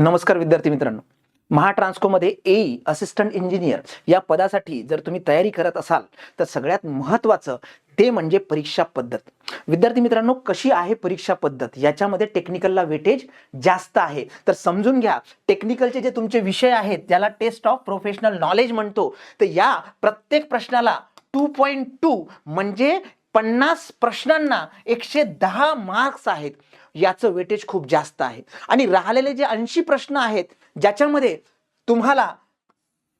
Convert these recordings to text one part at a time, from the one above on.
नमस्कार विद्यार्थी मित्रांनो. महाट्रान्सकोमध्ये एई असिस्टंट इंजिनियर या पदासाठी जर तुम्ही तयारी करत असाल तर सगळ्यात महत्त्वाचं ते म्हणजे परीक्षा पद्धत. विद्यार्थी मित्रांनो कशी आहे परीक्षा पद्धत? याच्यामध्ये टेक्निकलला वेटेज जास्त आहे. तर समजून घ्या टेक्निकलचे जे तुमचे विषय आहेत ज्याला टेस्ट ऑफ प्रोफेशनल नॉलेज म्हणतो. तर या प्रत्येक प्रश्नाला टू पॉईंट टू म्हणजे पन्नास प्रश्नांना एकशे दहा मार्क्स आहेत. याचं वेटेज खूप जास्त आहे. आणि राहिलेले जे ऐंशी प्रश्न आहेत ज्याच्यामध्ये तुम्हाला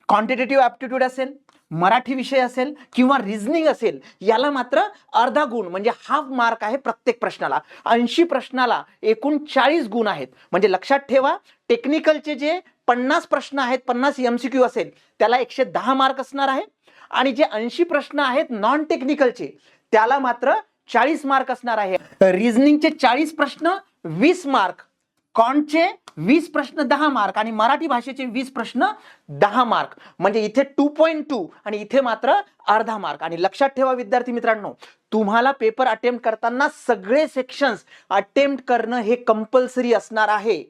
क्वांटिटेटिव्ह ॲप्टिट्यूड असेल मराठी विषय असेल किंवा रिझनिंग असेल याला मात्र अर्धा गुण म्हणजे हाफ मार्क आहे प्रत्येक प्रश्नाला. ऐंशी प्रश्नाला एकूण चाळीस गुण आहेत. म्हणजे लक्षात ठेवा टेक्निकलचे जे पन्नास प्रश्न आहेत पन्नास एम सी क्यू असेल त्याला एकशे दहा मार्क असणार आहे. आणि जे ऐंशी प्रश्न आहेत नॉन टेक्निकलचे त्याला मात्र चाळीस मार्क असणार आहे. रिझनिंगचे चाळीस प्रश्न वीस मार्क. कॉन्टचे वीस प्रश्न दहा मार्क. आणि मराठी भाषेचे वीस प्रश्न दहा मार्क. म्हणजे इथे टू पॉईंट टू आणि इथे मात्र अर्धा मार्क. आणि लक्षात ठेवा विद्यार्थी मित्रांनो तुम्हाला पेपर अटेम्प्ट करताना सगळे सेक्शन्स अटेम्प्ट करणं हे कंपल्सरी असणार आहे.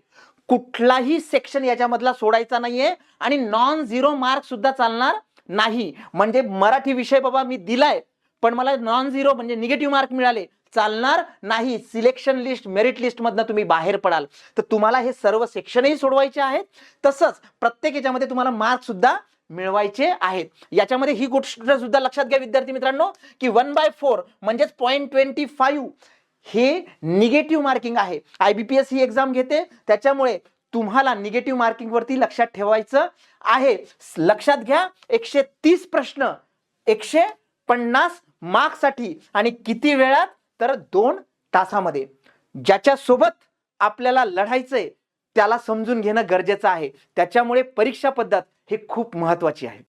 कुठलाही सेक्शन याच्यामधला सोडायचा नाहीये आणि नॉन झिरो मार्क सुद्धा चालणार नाही. म्हणजे मराठी विषय बाबा मी दिलाय. पण मला नॉन झिरो म्हणजे निगेटिव्ह मार्क मिळाले. चालणार नाही. सिलेक्शन लिस्ट मेरिट लिस्ट मधनं तुम्ही बाहेर पडाल. तर तुम्हाला हे सर्व सेक्शनही सोडवायचे आहेत. तसंच प्रत्येक याच्यामध्ये तुम्हाला मार्क सुद्धा मिळवायचे आहेत. याच्यामध्ये ही गोष्ट सुद्धा लक्षात घ्या विद्यार्थी मित्रांनो की वन बाय फोर म्हणजेच पॉईंट ट्वेंटी फाईव्ह हे निगेटिव्ह मार्किंग आहे. आय बी पी एस ही एक्झाम घेते. त्याच्यामुळे तुम्हाला निगेटिव्ह मार्किंग वरती लक्षात ठेवायचं आहे. लक्षात घ्या. एकशे तीस प्रश्न. एकशे पन्नास मार्कसाठी आणि किती वेळात? तर दोन तासामध्ये. ज्याच्यासोबत आपल्याला लढायचंय त्याला समजून घेणं गरजेचं आहे. त्याच्यामुळे परीक्षा पद्धत ही खूप महत्वाची आहे.